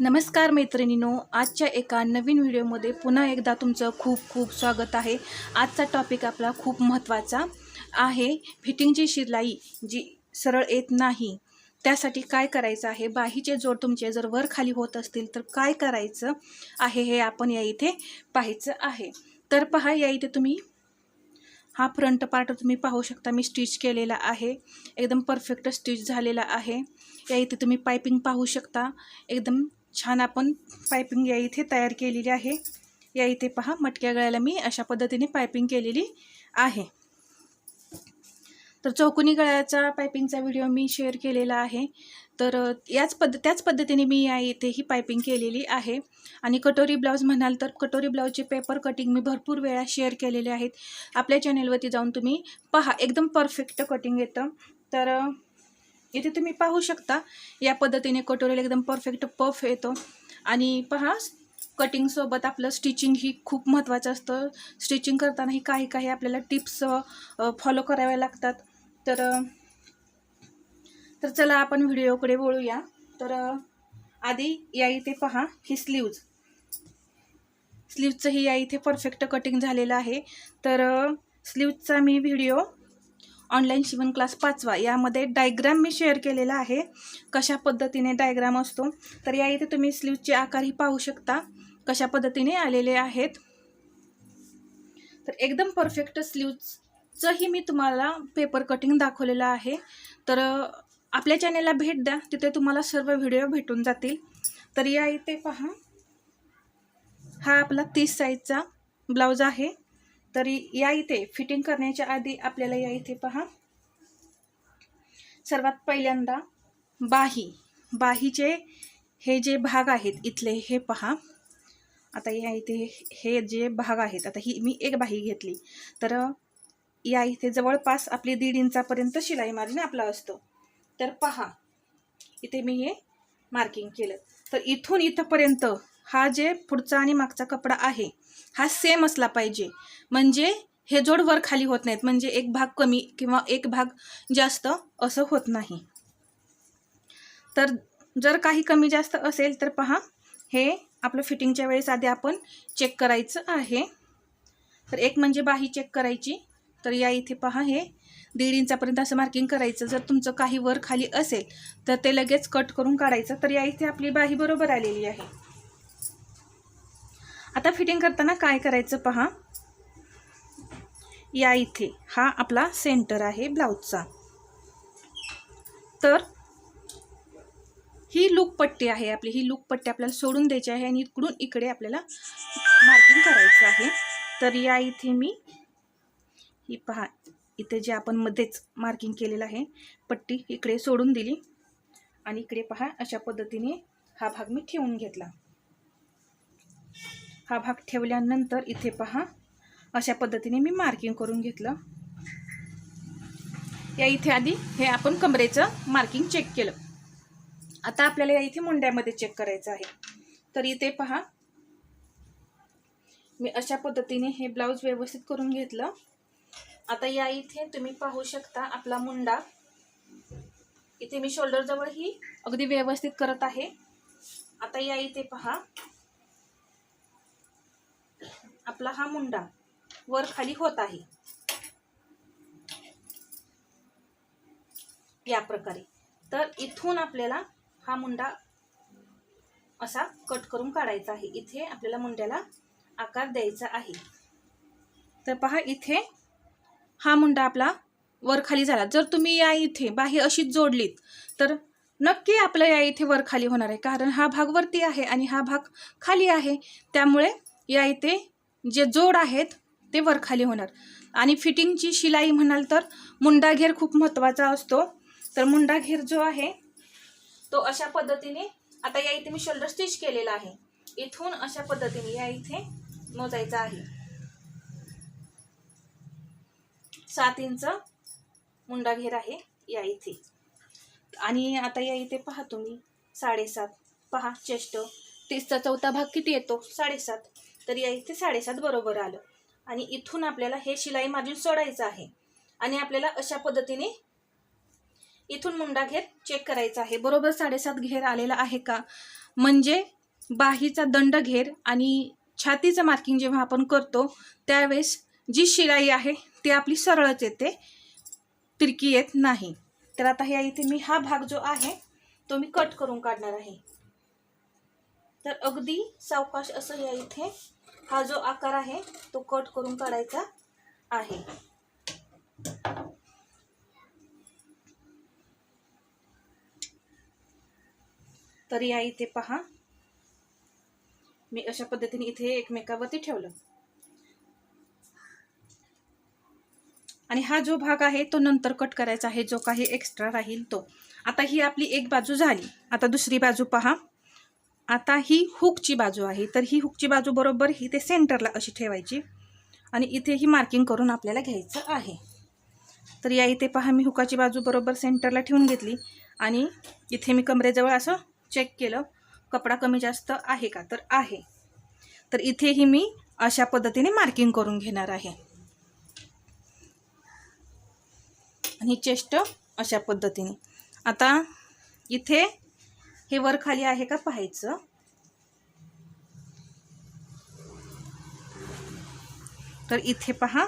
नमस्कार मैत्रिणीनो आजच्या एका नवीन व्हिडिओमध्ये पुन्हा एकदा तुमचं खूप खूप स्वागत आहे. आजचा टॉपिक आपला खूप महत्त्वाचा आहे. फिटिंगची शिलाई जी सरळ येत नाही त्यासाठी काय करायचं आहे? बाहीचे जोड तुमचे जर वर खाली होत असतील तर काय करायचं आहे हे आपण या इथे पाहायचं आहे. तर पहा या इथे तुम्ही हा फ्रंट पार्ट तुम्ही पाहू शकता. मी स्टिच केलेला आहे. एकदम परफेक्ट स्टिच झालेला आहे. या इथे तुम्ही पायपिंग पाहू शकता. एकदम छान आपण पायपिंग या इथे तयार केलेली आहे. या इथे पहा मटक्या गळ्याला मी अशा पद्धतीने पायपिंग केलेली आहे. तर चौकोनी गळ्याचा पायपिंगचा व्हिडिओ मी शेअर केलेला आहे. तर याच पद्ध त्याच पद्धतीने मी या इथे ही पायपिंग केलेली आहे. आणि कटोरी ब्लाऊज म्हणाल तर कटोरी ब्लाऊजचे पेपर कटिंग मी भरपूर वेळा शेअर केलेले आहेत. आपल्या चॅनेलवरती जाऊन तुम्ही पहा एकदम परफेक्ट कटिंग येतं. तर इथे तुम्ही पाहू शकता या पद्धतीने कटोरीला एकदम परफेक्ट पफ येतो. आणि पहा कटिंगसोबत आपलं स्टिचिंग ही खूप महत्त्वाचं असतं. स्टिचिंग करतानाही काही काही आपल्याला टिप्स फॉलो कराव्या लागतात. तर तर चला आपण व्हिडिओकडे वळूया. तर आधी या इथे पहा ही स्लीव्ज स्लीवचंही या इथे परफेक्ट कटिंग झालेलं आहे. तर स्लीवचा मी व्हिडिओ ऑनलाईन शिवण क्लास पाचवा. यामध्ये डायग्राम मी शेअर केलेला आहे. कशा पद्धतीने डायग्राम असतो? तर या इथे तुम्ही स्लीवचे आकारही पाहू शकता. कशा पद्धतीने आलेले आहेत? तर एकदम परफेक्ट स्लीवचंही मी तुम्हाला पेपर कटिंग दाखवलेलं आहे. तर आपल्या चॅनेलला भेट द्या. तिथे तुम्हाला सर्व व्हिडिओ भेटून जातील. तर या इथे पहा. हा आपला तीस साईजचा ब्लाऊज आहे. तरी या इथे फिटिंग करण्याच्या आधी आपल्याला या इथे पहा. सर्वात पहिल्यांदा बाही बाहीचे हे जे भाग आहेत इथले हे पहा. आता या इथे हे जे भाग आहेत आता ही मी एक बाही घेतली. तर या इथे जवळपास आपली दीड इंचापर्यंत शिलाई मार्जिन आपला असतो. तर पहा इथे मी हे मार्किंग केलं. तर इथून इथंपर्यंत हा जे पुढचा आणि मागचा कपडा आहे हा सेम असला पाहिजे. म्हणजे हे जोड वर खाली होत नाहीत. म्हणजे एक भाग कमी किंवा एक भाग जास्त असं होत नाही. तर जर काही कमी जास्त असेल तर पहा हे आपलं फिटिंगच्या वेळेस आधी आपण चेक करायचं आहे. तर एक म्हणजे बाही चेक करायची. तर या इथे पहा हे दीड इंचापर्यंत असं मार्किंग करायचं. जर तुमचं काही वर खाली असेल तर ते लगेच कट करून काढायचं. तर या इथे आपली बाही बरोबर आलेली आहे. आता फिटिंग करताना काय करायचं पहा? या इथे. हा आपला सेंटर आहे ब्लाऊजचा तर ही लूक पट्टी आहे आपली. ही लूक पट्टी आपल्याला सोडून द्यायची आहे आणि इकडून इकडे आपल्याला मार्किंग करायचं आहे. तर या इथे मी ही पहा इथे जे आपण मध्येच मार्किंग केलेलं आहे पट्टी इकडे सोडून दिली. आणि इकडे पहा अशा पद्धतीने हा भाग मी ठेवून घेतला. हा भाग ठेवल्यानंतर इथे पहा. अशा पद्धतीने मी मार्किंग करून घेतलं. या इथे आधी हे आपण कमरेचं मार्किंग चेक केलं. आता आपल्याला या इथे मुंड्यामध्ये चेक करायचं आहे. तर इथे पहा. मी अशा पद्धतीने हे ब्लाऊज व्यवस्थित करून घेतलं. आता या इथे तुम्ही पाहू शकता आपला मुंडा. इथे मी शोल्डरजवळ ही अगदी व्यवस्थित करत आहे. आता या इथे पहा. आपला हा मुंडा वर खाली होत आहे. या प्रकारे. तर इथून आपल्याला हा मुंडा असा कट करून काढायचा आहे. इथे आपल्याला मुंड्याला आकार द्यायचा आहे. तर पहा इथे हा मुंडा आपला वर खाली झाला. जर तुम्ही या इथे बाही अशीच जोडलीत तर नक्की आपलं या इथे वर खाली होणार आहे. कारण हा भाग वरती आहे आणि हा भाग खाली आहे. त्यामुळे या इथे जे जोड आहेत ते वरखाली होणार. आणि फिटिंगची शिलाई म्हणाल तर मुंडा घेर खूप महत्त्वाचा असतो. तर मुंडा घेर जो आहे तो अशा पद्धतीने आता या इथे मी शोल्डर स्टिच केलेला आहे. इथून अशा पद्धतीने या इथे मोजायचा आहे. सात इंच मुंडा घेर आहे या इथे. आणि आता या इथे पहा तुम्ही साडेसात. पहा चेस्ट तीसचा चौथा भाग किती येतो? साडेसात. तर या इथे साडेसात बरोबर आलं. आणि इथून आपल्याला हे शिलाई मार्जिन सोडायचं आहे. आणि आपल्याला अशा पद्धतीने इथून मुंडा घेर चेक करायचा आहे. बरोबर साडेसात घेर आलेला आहे का? म्हणजे बाहीचा दंड घेर आणि छातीचं मार्किंग जेव्हा आपण करतो त्यावेळेस जी शिलाई आहे ती आपली सरळच येते तिरकी येत नाही. तर आता ह्या इथे मी हा भाग जो आहे तो मी कट करून काढणार आहे. तर अगदी सावकाश असं या इथे हा जो आकार आहे तो कट करून काढायचा आहे. तर या इथे पहा. मी अशा पद्धतीने इथे एकमेकावरती ठेवलं. आणि हा जो भाग आहे तो नंतर कट करायचा आहे जो काही एक्स्ट्रा राहील तो. आता ही आपली एक बाजू झाली. आता दुसरी बाजू पहा. आता ही हुकची बाजू आहे. तर ही हुकची बाजू बरोबर ही ते सेंटरला अशी ठेवायची आणि इथे ही मार्किंग करून आपल्याला घ्यायचं आहे. तर या इथे पहा मी हुकाची बाजू बरोबर सेंटरला ठेवून घेतली आणि इथे मी कमरेजवळ असं चेक केलं. कपडा कमी जास्त आहे का? तर आहे. तर इथेही मी अशा पद्धतीने मार्किंग करून घेणार आहे. आणि चेस्ट अशा पद्धतीने. आता इथे हे वर खाली आहे का पाहायचं? तर इथे पहा.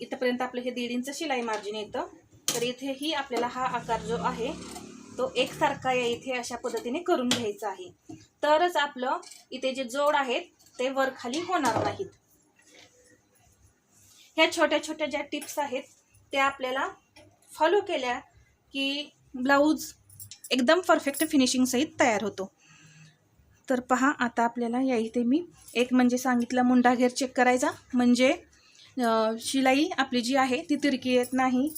इथंपर्यंत आपलं हे दीड इंच शिलाई मार्जिन येतं. तर इथेही आपल्याला हा आकार जो आहे तो एकसारखा या इथे अशा पद्धतीने करून घ्यायचा आहे. तरच आपलं इथे जे जोड आहेत ते वर खाली होणार नाहीत. ह्या छोट्या छोट्या ज्या टिप्स आहेत त्या आपल्याला फॉलो केल्या की ब्लाऊज एकदम परफेक्ट फिनिशिंगसहित तयार होतो. तर पहा आता आपल्याला या इथे मी एक म्हणजे सांगितलं मुंडा घेर चेक करायचा. म्हणजे शिलाई आपली जी आहे ती तिरकी येत नाही.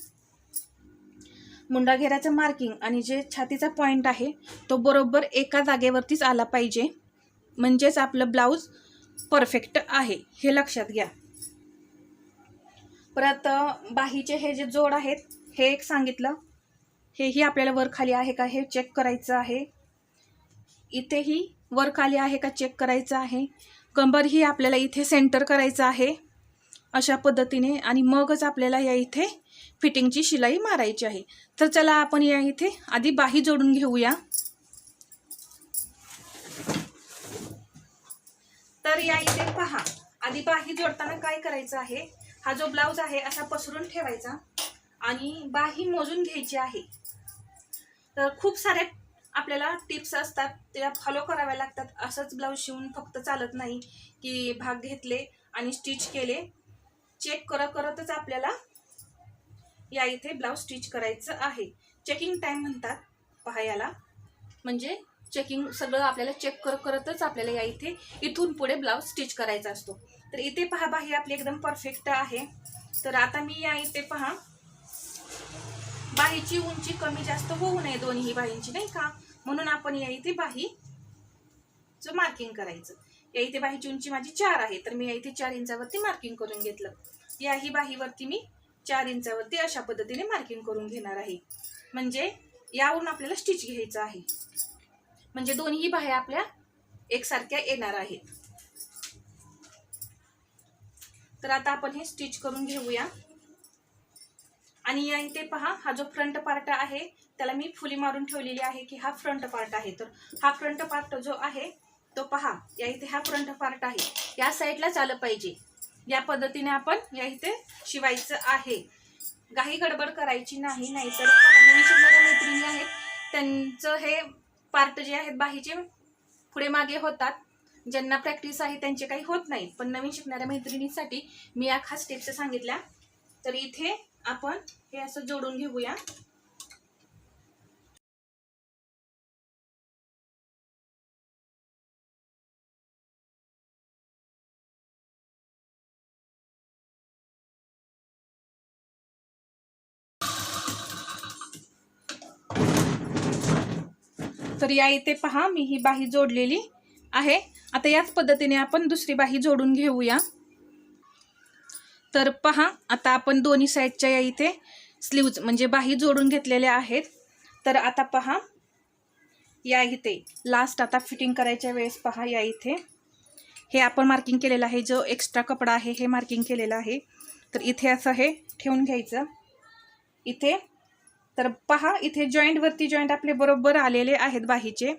मुंडा घेराचं मार्किंग आणि जे छातीचा पॉईंट आहे तो बरोबर एका जागेवरतीच आला पाहिजे. म्हणजेच आपलं ब्लाऊज परफेक्ट आहे हे लक्षात घ्या. परत बाहीचे हे जे जोड आहेत हे एक सांगितलं. हेही आपल्याला वर खाली आहे का हे चेक करायचं आहे. इथेही वर खाली आहे का चेक करायचं आहे. कंबरही आपल्याला इथे सेंटर करायचं आहे. अशा पद्धतीने आणि मगच आपल्याला या इथे फिटिंगची शिलाई मारायची आहे. तर चला आपण या इथे आधी बाही जोडून घेऊया. तर या इथे पहा. आधी बाही जोडताना काय करायचं आहे? हा जो ब्लाऊज आहे असा पसरून ठेवायचा आणि बाही मोजून घ्यायची आहे. तर खूप साऱ्या आपल्याला टिप्स असतात त्या फॉलो कराव्या लागतात. असंच ब्लाऊज शिवून फक्त चालत नाही की भाग घेतले आणि स्टिच केले. चेक करत करतच आपल्याला या इथे ब्लाऊज स्टिच करायचं आहे. चेकिंग टाईम म्हणतात पहा याला म्हणजे चेकिंग सगळं आपल्याला चेक कर करतच आपल्याला या इथे इथून पुढे ब्लाऊज स्टिच करायचा असतो. तर इथे पहा बाही आपली एकदम परफेक्ट आहे. तर आता मी या इथे पहा. बाहीची उंची कमी जास्त होऊ नये दोन्ही बाहींची नाही का? म्हणून आपण या इथे बाहीचं मार्किंग करायचं. या इथे बाहीची उंची माझी चार आहे तर मी या इथे चार इंचावरती मार्किंग करून घेतलं. याही बाहीवरती मी चार इंचावरती अशा पद्धतीने मार्किंग करून घेणार आहे. म्हणजे यावरून आपल्याला स्टिच घ्यायचं आहे. म्हणजे दोन्ही बाह्या आपल्या एकसारख्या येणार आहेत. तर आता आपण हे स्टिच करून घेऊया. आणि या इथे पहा हा जो फ्रंट पार्ट आहे त्याला मी फुली मारून ठेवलेली आहे की हा फ्रंट पार्ट आहे. तर हा फ्रंट पार्ट जो आहे तो पहा या इथे हा फ्रंट पार्ट आहे. या साईडलाच आलं पाहिजे. या पद्धतीने आपण या इथे शिवायचं आहे. काही गडबड करायची नाही नाहीतर पहा, नवीन शिकणाऱ्या मैत्रिणी आहेत. त्यांचं हे पार्ट जे आहेत बाहीचे पुढे मागे होतात. ज्यांना प्रॅक्टिस आहे त्यांचे काही होत नाही. पण नवीन शिकणाऱ्या मैत्रिणींसाठी मी या खास टिप्स सांगितल्या. तर इथे आपण हे असं जोडून घेऊया. तर या इथे पहा मी ही बाही जोडलेली आहे. आता याच पद्धतीने आपण दुसरी बाही जोडून घेऊया. तर पहा आता आपण दोन्ही साईडच्या या इथे स्लीव्ज म्हणजे बाही जोडून घेतलेल्या आहेत. तर आता पहा या इथे. लास्ट आता फिटिंग करायच्या वेळेस पहा या इथे. हे आपण मार्किंग केलेलं आहे. जो एक्स्ट्रा कपडा आहे हे मार्किंग केलेलं आहे. तर इथे असं हे ठेवून घ्यायचं. इथे. तर पहा इथे जॉईंटवरती जॉईंट आपले बरोबर आलेले आहेत बाहीचे.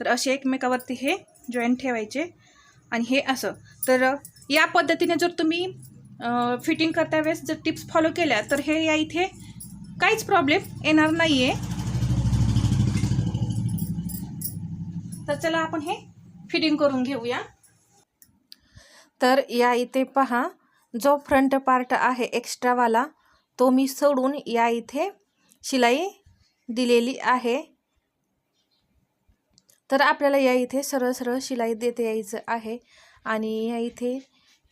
तर असे एकमेकावरती हे जॉईंट ठेवायचे. आणि हे असं. तर या पद्धतीने जर तुम्ही फिटिंग करता वेळेस जर टिप्स फॉलो केल्या तर हे या इथे काहीच प्रॉब्लेम येणार नाही आहे तर चला आपण हे फिटिंग करून घेऊया. तर या इथे पहा जो फ्रंट पार्ट आहे एक्स्ट्रावाला तो मी सोडून या इथे शिलाई दिलेली आहे. तर आपल्याला या इथे सरळ सरळ शिलाई देते यायचं आहे. आणि या इथे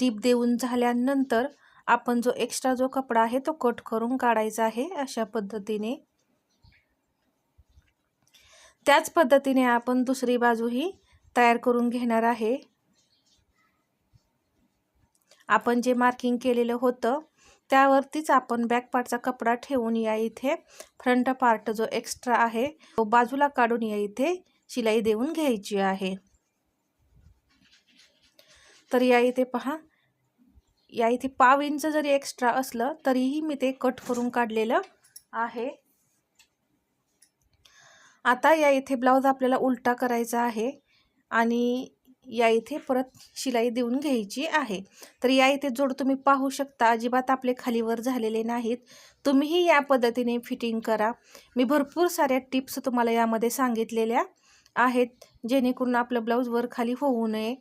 टीप देऊन झाल्यानंतर आपण जो एक्स्ट्रा जो कपडा आहे तो कट करून काढायचा आहे अशा पद्धतीने. त्याच पद्धतीने आपण दुसरी बाजूही तयार करून घेणार आहे. आपण जे मार्किंग केलेलं होतं त्यावरतीच आपण बॅक पार्टचा कपडा ठेवून या इथे. फ्रंट पार्ट जो एक्स्ट्रा आहे तो बाजूला काढून या इथे शिलाई देऊन घ्यायची आहे. तर या इथे पहा. या इथे पाव इंच जरी एक्स्ट्रा असलं तरीही मी ते कट करून काढलेलं आहे. आता या इथे ब्लाऊज आपल्याला उलटा करायचा आहे आणि या इथे परत शिलाई देऊन घ्यायची आहे. तर या इथे जोड तुम्ही पाहू शकता अजिबात आपले खालीवर झालेले नाहीत. तुम्हीही या पद्धतीने फिटिंग करा. मी भरपूर साऱ्या टिप्स तुम्हाला यामध्ये सांगितलेल्या आहेत जेणेकरून आपलं ब्लाऊज वर खाली होऊ नये.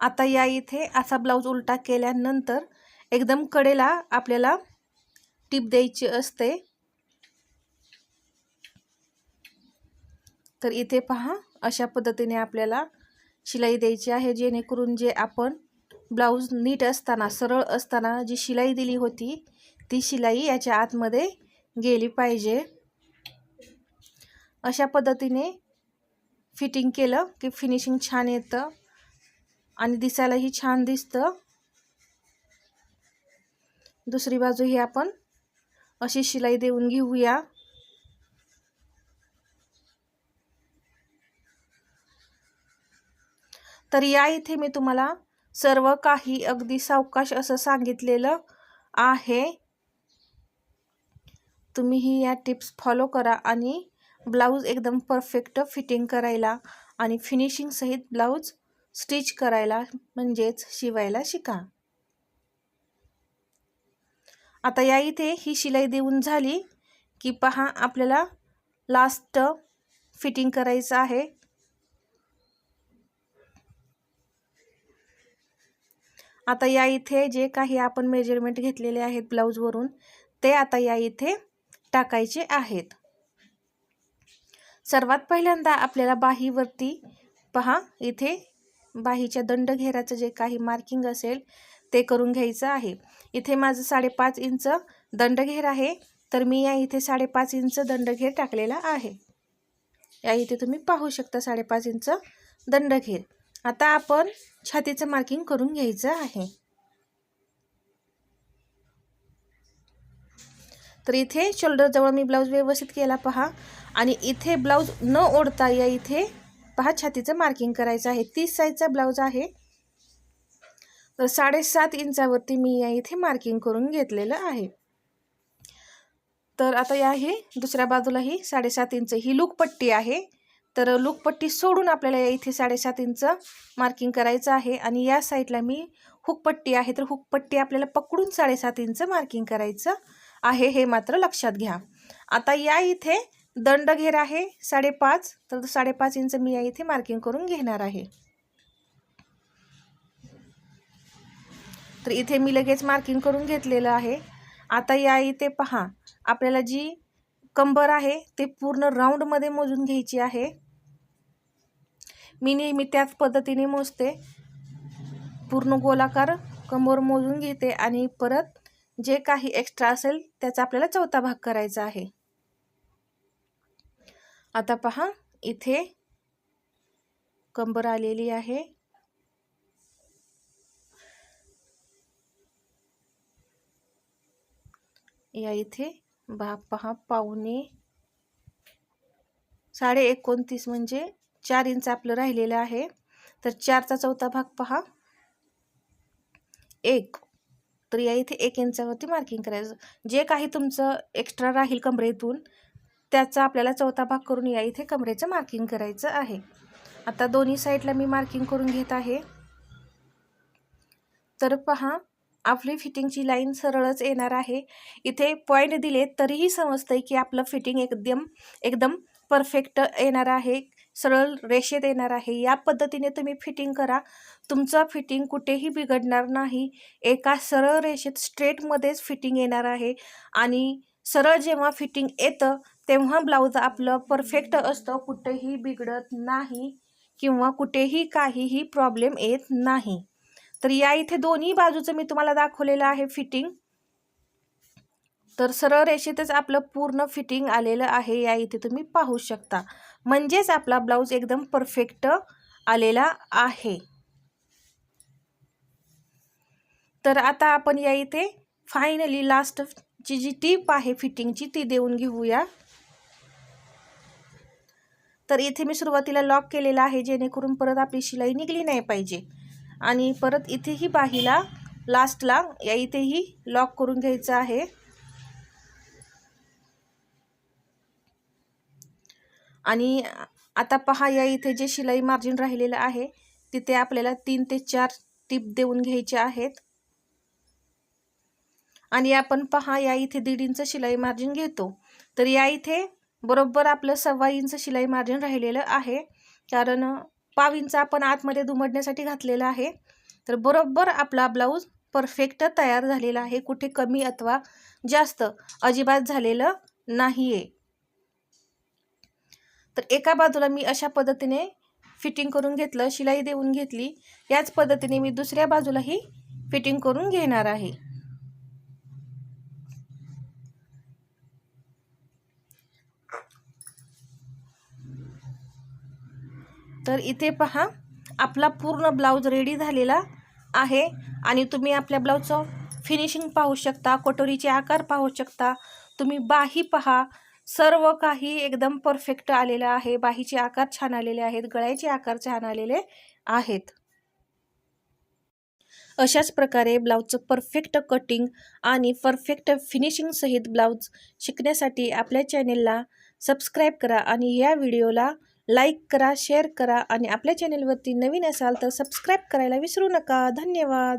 आता या इथे असा ब्लाऊज उलटा केल्यानंतर एकदम कडेला आपल्याला टीप द्यायची असते. तर इथे पहा अशा पद्धतीने आपल्याला शिलाई द्यायची आहे जेणेकरून जे आपण ब्लाऊज नीट असताना सरळ असताना जी शिलाई दिली होती ती शिलाई याच्या आतमध्ये गेली पाहिजे. अशा पद्धतीने फिटिंग केलं की फिनिशिंग छान येतं. आणि दिसायलाही छान दिसतं. दुसरी बाजू ही आपण अशी शिलाई देऊन घेऊया. तर या इथे मी तुम्हाला सर्व काही अगदी सावकाश असं सांगितलेलं आहे. तुम्ही ही या टिप्स फॉलो करा आणि ब्लाऊज एकदम परफेक्ट फिटिंग करायला आणि फिनिशिंग सहित ब्लाऊज स्टिच करायला म्हणजेच शिवायला शिका. आता या इथे ही शिलाई देऊन झाली की पहा आपल्याला लास्ट फिटिंग करायचं आहे. आता या इथे जे काही आपण मेजरमेंट घेतलेले आहेत ब्लाऊजवरून ते आता या इथे टाकायचे आहेत. सर्वात पहिल्यांदा आपल्याला बाहीवरती पहा इथे बाहीच्या दंडघेराचं जे काही मार्किंग असेल ते करून घ्यायचं आहे. इथे माझं साडेपाच इंच दंडघेर आहे तर मी या इथे साडेपाच इंच दंडघेर टाकलेला आहे. या इथे तुम्ही पाहू शकता साडेपाच इंच दंडघेर. आता आपण छातीचं मार्किंग करून घ्यायचं आहे. तर इथे शोल्डरजवळ मी ब्लाऊज व्यवस्थित केला पहा. आणि इथे ब्लाऊज न ओढता या इथे पहा छातीचं मार्किंग करायचं आहे. तीस साईजचा ब्लाऊज आहे. तर साडेसात इंचावरती मी या इथे मार्किंग करून घेतलेलं आहे. तर आता या हे दुसऱ्या बाजूलाही साडेसात इंच ही लूकपट्टी आहे. तर लूकपट्टी सोडून आपल्याला या इथे साडेसात इंच मार्किंग करायचं आहे. आणि या साईडला मी हुकपट्टी आहे. तर हुकपट्टी आपल्याला पकडून साडेसात इंच मार्किंग करायचं आहे हे मात्र लक्षात घ्या. आता या इथे दंड घेर आहे साडेपाच. तर साडेपाच इंच मी या इथे मार्किंग करून घेणार आहे. तर इथे मी लगेच मार्किंग करून घेतलेलं आहे. आता या इथे पहा आपल्याला जी कंबर आहे ते पूर्ण राऊंडमध्ये मोजून घ्यायची आहे. मी नेहमी त्याच पद्धतीने मोजते. पूर्ण गोलाकार कंबर मोजून घेते आणि परत जे काही एक्स्ट्रा असेल त्याचा आपल्याला चौथा भाग करायचा आहे. आता पहा इथे कंबर आलेली आहे. या इथे भाग पहा पावणे साडे एकोणतीस म्हणजे चार इंच आपलं राहिलेलं आहे. तर चारचा चौथा भाग पहा. एक. तर या इथे एक इंचावरती मार्किंग करायचं. जे काही तुमचं एक्स्ट्रा राहील कमरेतून त्याचा आपल्याला चौथा भाग करून या इथे कमरेचं मार्किंग करायचं आहे. आता दोन्ही साईडला मी मार्किंग करून घेत आहे. तर पहा आपली फिटिंगची लाईन सरळच येणार आहे. इथे पॉईंट दिले तरीही समजतंय की आपलं फिटिंग एकदम एकदम परफेक्ट येणार आहे. सरळ रेषेत येणार आहे. या पद्धतीने तुम्ही फिटिंग करा. तुमचं फिटिंग कुठेही बिघडणार नाही. एका सरळ रेषेत स्ट्रेटमध्येच फिटिंग येणार आहे. आणि सरळ जेव्हा फिटिंग येतं तेव्हा ब्लाऊज आपलं परफेक्ट असतं कुठेही बिघडत नाही किंवा कुठेही काहीही प्रॉब्लेम येत नाही. तर या इथे दोन्ही बाजूचं मी तुम्हाला दाखवलेलं आहे फिटिंग तर सरळ रेषेतच आपलं पूर्ण फिटिंग आलेलं आहे या इथे तुम्ही पाहू शकता. म्हणजेच आपला ब्लाऊज एकदम परफेक्ट आलेला आहे. तर आता आपण या इथे फायनली लास्ट ची जी टीप आहे फिटिंगची ती देऊन घेऊया. तर इथे मी सुरुवातीला लॉक केलेला आहे जेणेकरून परत आपली शिलाई निघली नाही पाहिजे. आणि परत इथेही बाहीला लास्टला या इथेही लॉक करून घ्यायचं आहे. आणि आता पहा या इथे जे शिलाई मार्जिन राहिलेलं आहे तिथे आपल्याला तीन ते चार टीप देऊन घ्यायचे आहेत. आणि आपण पहा या इथे दीड इंच शिलाई मार्जिन घेतो. तर या इथे बरोबर आपलं सव्वा इंच शिलाई मार्जिन राहिलेलं आहे. कारण पाव इंच आपण आतमध्ये दुमडण्यासाठी घातलेलं आहे. तर बरोबर आपला ब्लाऊज परफेक्ट तयार झालेला आहे. कुठे कमी अथवा जास्त अजिबात झालेलं नाही आहे तर एका बाजूला मी अशा पद्धतीने फिटिंग करून घेतलं शिलाई देऊन घेतली. याच पद्धतीने मी दुसऱ्या बाजूलाही फिटिंग करून घेणार आहे. तर इथे पहा आपला पूर्ण ब्लाऊज रेडी झालेला आहे. आणि तुम्ही आपल्या ब्लाऊजचं फिनिशिंग पाहू शकता कटोरीचे आकार पाहू शकता. तुम्ही बाही पहा सर्व काही एकदम परफेक्ट आलेलं आहे. बाहीचे आकार छान आलेले आहेत गळ्याचे आकार छान आलेले आहेत. अशाच प्रकारे ब्लाऊजचं परफेक्ट कटिंग आणि परफेक्ट फिनिशिंगसहित ब्लाऊज शिकण्यासाठी आपल्या चॅनेलला सबस्क्राईब करा आणि या व्हिडिओला लाईक करा शेअर करा आणि आपल्या चॅनेलवरती नवीन असाल तर सबस्क्राईब करायला विसरू नका. धन्यवाद.